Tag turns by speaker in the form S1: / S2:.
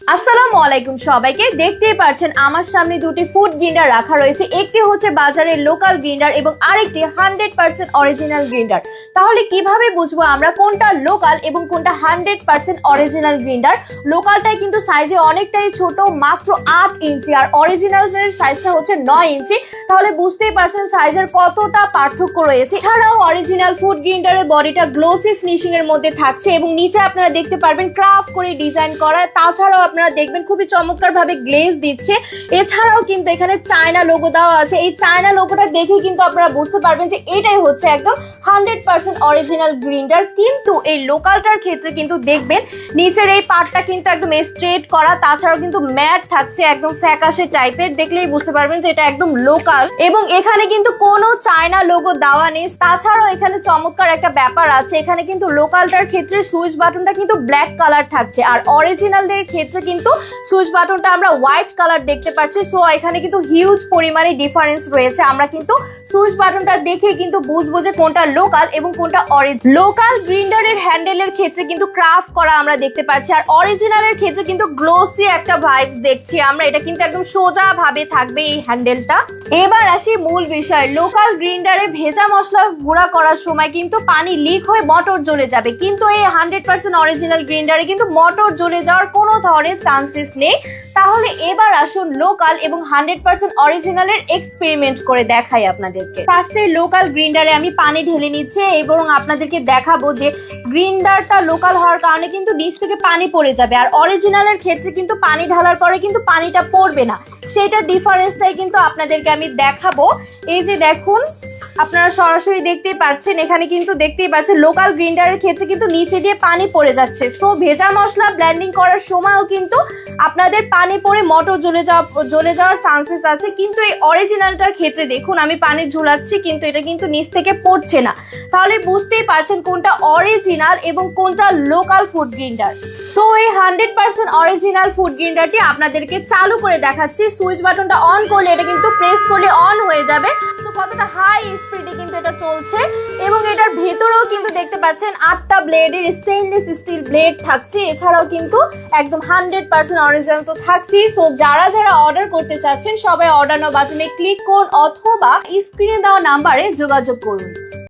S1: আসসালামু আলাইকুম সবাইকে। দেখতেই পাচ্ছেন আমার সামনে দুটি ফুড গ্রিন্ডার রাখা রয়েছে। একটি হচ্ছে বাজারের লোকাল গ্রিন্ডার এবং আরেকটি হান্ড্রেড পার্সেন্ট অরিজিনাল গ্রিন্ডার তাহলে কীভাবে বুঝব আমরা কোনটা লোকাল এবং কোনটা হান্ড্রেড পার্সেন্ট অরিজিনাল গ্রিন্ডার লোকালটাই কিন্তু সাইজে অনেকটাই ছোট, মাত্র আট ইঞ্চি। আর অরিজিনাল সাইজটা হচ্ছে নয় ইঞ্চি, তাহলে বুঝতেই পারছেন সাইজের কতটা পার্থক্য রয়েছে। এছাড়াও অরিজিনাল ফুড গ্রিন্ডারের বডিটা গ্লোসি ফিনিশিং এর মধ্যে থাকছে এবং নিচে আপনারা দেখতে পারবেন ক্রাফট করে ডিজাইন করা। তাছাড়াও আপনারা দেখবেন খুবই চমৎকার ভাবে গ্লেজ দিচ্ছে। এছাড়াও কিন্তু এখানে চায়না লোগো দেওয়া আছে। এই চায়না লোগোটা দেখে কিন্তু আপনারা বুঝতে পারবেন যে এটাই হচ্ছে একদম হান্ড্রেড পার্সেন্ট অরিজিনাল গ্রিন্ডার কিন্তু এই লোকালটার ক্ষেত্রে কিন্তু দেখবেন নিচের এই পার্টটা কিন্তু একদম স্ট্রেট করা। তাছাড়াও কিন্তু ম্যাট থাকছে, একদম ফ্যাকাশে টাইপের দেখলেই বুঝতে পারবেন যে এটা একদম লোকাল এবং এখানে কিন্তু কোনো চায়না লোগো দেওয়া নেই। তাছাড়াও এখানে চমৎকার একটা ব্যাপার আছে। এখানে কিন্তু লোকালটার ক্ষেত্রে সুইচ বাটনটা কিন্তু ব্ল্যাক কালার থাকছে। আর অরিজিনালের ক্ষেত্রে কিন্তু সুইচ বাটনটা আমরা হোয়াইট কালার দেখতে পাচ্ছি। সো এখানে কিন্তু হিউজ পরিমাণে ডিফারেন্স রয়েছে। আমরা কিন্তু সুইচ বাটনটা দেখে কিন্তু বুঝব যে কোনটা লোকাল এবং কোনটা অরিজিনাল লোকাল গ্রিন্ডারের হ্যান্ডেলের ক্ষেত্রে কিন্তু ক্রাফট করা আমরা দেখতে পাচ্ছি। আর অরিজিনালের ক্ষেত্রে কিন্তু গ্লোসি একটা ভাইবস দেখছি আমরা। এটা কিন্তু একদম সোজা ভাবে থাকবে এই হ্যান্ডেলটা এবার আসি মূল বিষয়। লোকাল গ্রিন্ডারে ভেজা মশলা গুঁড়া করার সময় কিন্তু পানি লিক হয়ে মোটর জ্বলে যাবে। কিন্তু এই হান্ড্রেড পার্সেন্ট অরিজিনাল গ্রিন্ডারে কিন্তু মোটর জ্বলে যাওয়ার কোনো ধরনের চান্সেস নেই। তাহলে এবার আসুন লোকাল এবং হান্ড্রেড পার্সেন্ট অরিজিনালের এক্সপেরিমেন্ট করে দেখাই আপনাদেরকে। ফার্স্টে লোকাল গ্রিন্ডারে আমি পানি ঢেলে নিচ্ছে এবং আপনাদেরকে দেখাবো যে গ্রিন্ডারটা লোকাল হওয়ার কারণে কিন্তু নিচ থেকে পানি পড়ে যাবে। আর অরিজিনালের ক্ষেত্রে কিন্তু পানি ঢালার পরে কিন্তু পানিটা পড়বে না। সেইটা ডিফারেন্সটাই কিন্তু আপনাদেরকে আমি দেখাবো। এই যে দেখুন আপনারা সরাসরি দেখতেই পাচ্ছেন, এখানে কিন্তু দেখতেই পাচ্ছেন লোকাল গ্রিন্ডারের ক্ষেত্রে কিন্তু নিচে দিয়ে পানি পড়ে যাচ্ছে। সো ভেজা মশলা ব্লেন্ডিং করার সময়ও কিন্তু আপনাদের পানি পড়ে মটর জ্বলে যাওয়া, জ্বলে যাওয়ার চান্সেস আছে। কিন্তু এই অরিজিনালটার ক্ষেত্রে দেখুন, আমি পানি ঝুলাচ্ছি, কিন্তু এটা কিন্তু নিচ থেকে পড়ছে না। তাহলে বুঝতেই পারছেন কোনটা অরিজিনাল এবং কোনটা লোকাল ফুড গ্রিন্ডার সো এই হান্ড্রেড পার্সেন্ট অরিজিনাল ফুড গ্রিন্ডারটি আপনাদেরকে চালু করে দেখাচ্ছি। সুইচ বাটনটা অন করলে এটা কিন্তু প্রেস করলে অন হয়ে যাবে। তো কতটা হাই স্পিডে কিন্তু এটা চলছে এবং এটার ভেতরেও কিন্তু দেখতে পাচ্ছেন আটটা ব্লেডের স্টেইনলেস স্টিল ব্লেড থাকছে। এছাড়াও কিন্তু একদম হান্ড্রেড পার্সেন্ট অরিজিনাল তো থাকছে সো যারা যারা অর্ডার করতে চাচ্ছেন, সবাই অর্ডার নাও বাটনে ক্লিক করুন অথবা স্ক্রিনে দেওয়া নাম্বারে যোগাযোগ করুন।